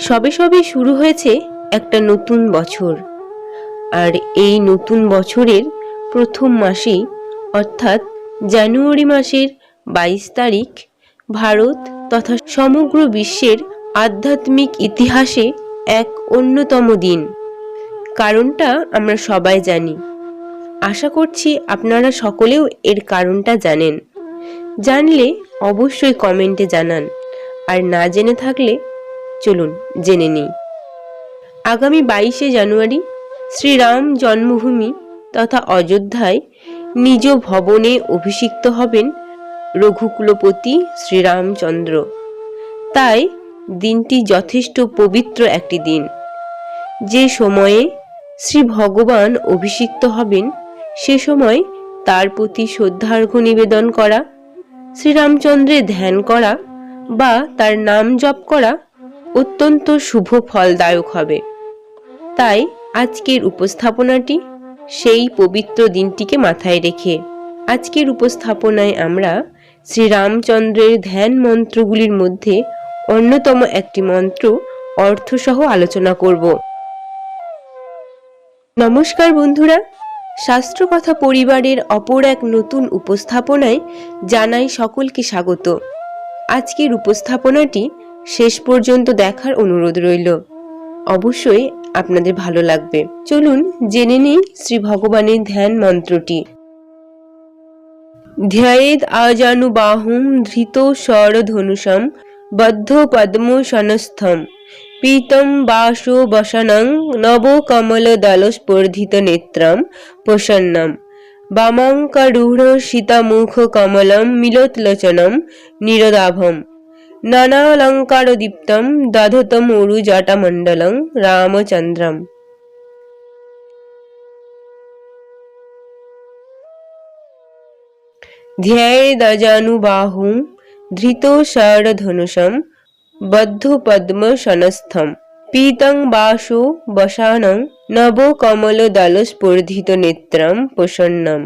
সবে সবে শুরু হয়েছে একটা নতুন বছর। আর এই নতুন বছরের প্রথম মাসেই অর্থাৎ জানুয়ারি মাসের বাইশ তারিখ, ভারত তথা সমগ্র বিশ্বের আধ্যাত্মিক ইতিহাসে এক অন্যতম দিন। কারণটা আমরা সবাই জানি। আশা করছি আপনারা সকলেও এর কারণটা জানেন। জানলে অবশ্যই কমেন্টে জানান। আর না জেনে থাকলে চলুন, জেনে নিই। আগামী বাইশে জানুয়ারি শ্রীরাম জন্মভূমি তথা অযোধ্যায় নিজ ভবনে অভিষিক্ত হবেন রঘুকুলপতি শ্রীরামচন্দ্র। তাই দিনটি যথেষ্ট পবিত্র একটি দিন। যে সময়ে শ্রী ভগবান অভিষিক্ত হবেন, সে সময় তার প্রতি শ্রদ্ধার্ঘ্য নিবেদন করা, শ্রীরামচন্দ্রের ধ্যান করা বা তার নাম জপ করা অত্যন্ত শুভ ফলদায়ক হবে। তাই আজকের উপস্থাপনাটি, সেই পবিত্র দিনটিকে মাথায় রেখে আজকের উপস্থাপনায় আমরা শ্রীরামচন্দ্রের ধ্যান মন্ত্রগুলির মধ্যে অন্যতম একটি মন্ত্র অর্থসহ আলোচনা করব। নমস্কার বন্ধুরা, শাস্ত্রকথা পরিবারের অপর এক নতুন উপস্থাপনায় জানাই সকলকে স্বাগত। আজকের উপস্থাপনাটি শেষ পর্যন্ত দেখার অনুরোধ রইল। অবশ্যই আপনাদের ভালো লাগবে। চলুন জেনে নিই শ্রী ভগবানের ধ্যান মন্ত্রটি। ধ্যায়েদ আজানুবাহুম ধৃত স্বরধনুষম বদ্ধ পদ্ম সনস্থম। পীতম বাসো বসনং নব কমল দল স্পর্ধিত নেত্রম প্রসন্নম। বামাঙ্করূঢ় সীতামুখ কমলম মিলোৎলোচনম নিরদাভম। নানালঙ্কারদীপ্তম দধতম উরুজটামণ্ডলং রামচন্দ্রম ধ্যায়েদজানুবাহুं ধৃত শরধনুষম বদ্ধ পদ্ম সনস্থম পীতং বাসো বসানং নব কমল নেত্রম প্রসন্নম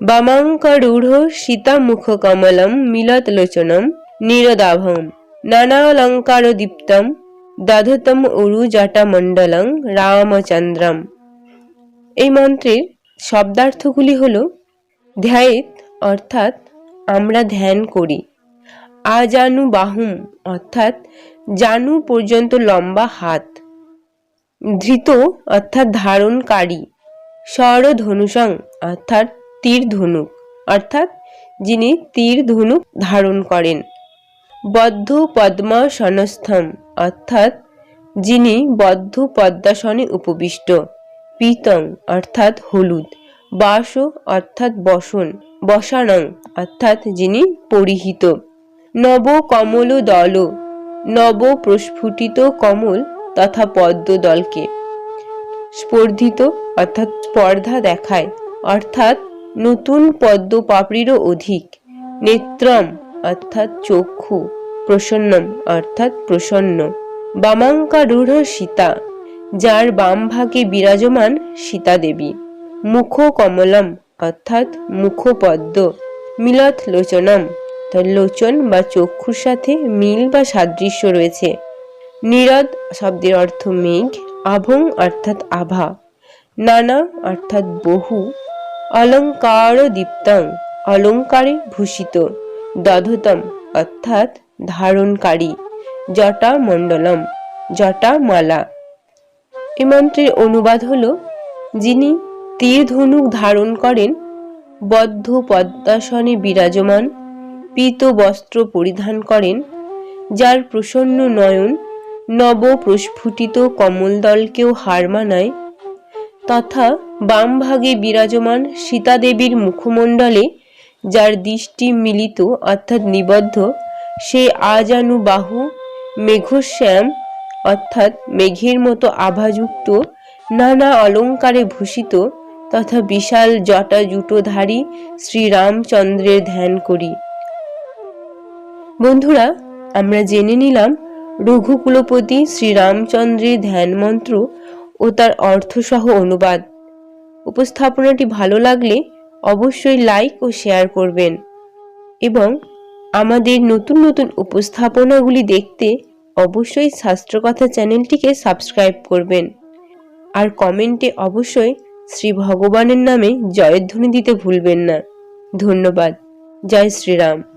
বামাঙ্করূঢ় সীতামুখ কমলম মিলত লোচনম নিরদাভম। নানালঙ্কার দীপ্তম দধতম উরু জটামণ্ডলং রামচন্দ্রম। এই মন্ত্রের শব্দার্থগুলি হল ধ্যায়েত, অর্থাৎ আমরা ধ্যান করি। আজানু বাহুম অর্থাৎ জানু পর্যন্ত লম্বা হাত। ধৃত, অর্থাৎ ধারণকারী। স্বর ধনুসং অর্থাৎ তীর ধনুক অর্থাৎ যিনি তীর ধনুক ধারণ করেন। বদ্ধ পদ্মাসনস্থম অর্থাৎ যিনি বদ্ধ পদ্মাসনে উপবিষ্ট, পিতং, অর্থাৎ হলুদ, বাস, অর্থাৎ বসন, বসানং, অর্থাৎ যিনি পরিহিত। নব কমল দল নব প্রস্ফুটিত কমল তথা পদ্ম দলকে স্পর্ধিত, অর্থাৎ স্পর্ধা দেখায়, অর্থাৎ নতুন পদ্ম পাপড়িরও অধিক। নেত্রম অর্থাৎ চক্ষু, প্রসন্নম, অর্থাৎ প্রসন্ন। বামাঙ্কারূঢ় সীতা, যার বাম ভাগে বিরাজমান সীতা দেবী। মুখ কমলম অর্থাৎ মুখপদ্ম। মিলত লোচনম লোচন বা চক্ষুর সাথে মিল বা সাদৃশ্য রয়েছে। নিরদ শব্দের অর্থ মেঘ, আভং অর্থাৎ আভা। নানা অর্থাৎ বহু। অলঙ্কার দীপ্তং অলঙ্কারে ভূষিত। দধতম, অর্থাৎ ধারণকারী। জটা মণ্ডলম, জটা মালা। এ মন্ত্রের অনুবাদ হল, যিনি তীর ধনুক ধারণ করেন, বদ্ধ পদ্মাসনে বিরাজমান, পীত বস্ত্র পরিধান করেন, যার প্রসন্ন নয়ন নব প্রস্ফুটিত কমলদলকেও হার মানায়, তথা বাম ভাগে বিরাজমান সীতাদেবীর মুখমণ্ডলে যার দৃষ্টি মিলিত, অর্থাৎ নিবদ্ধ, সে আজানু বাহু মেঘশ্যাম, অর্থাৎ মেঘের মতো আভাযুক্ত, নানা অলঙ্কারে ভূষিত তথা বিশাল জটা জুটোধারী শ্রীরামচন্দ্রের ধ্যান করি। বন্ধুরা, আমরা জেনে নিলাম রঘুকুলপতি শ্রীরামচন্দ্রের ধ্যান মন্ত্র ও তার অর্থসহ অনুবাদ। উপস্থাপনাটি ভালো লাগলে অবশ্যই লাইক ও শেয়ার করবেন। এবং আমাদের নতুন নতুন উপস্থাপনাগুলি দেখতে অবশ্যই শাস্ত্রকথা চ্যানেলটিকে সাবস্ক্রাইব করবেন। আর কমেন্টে অবশ্যই শ্রী ভগবানের নামে জয়ধ্বনি দিতে ভুলবেন না। ধন্যবাদ। জয় শ্রীরাম।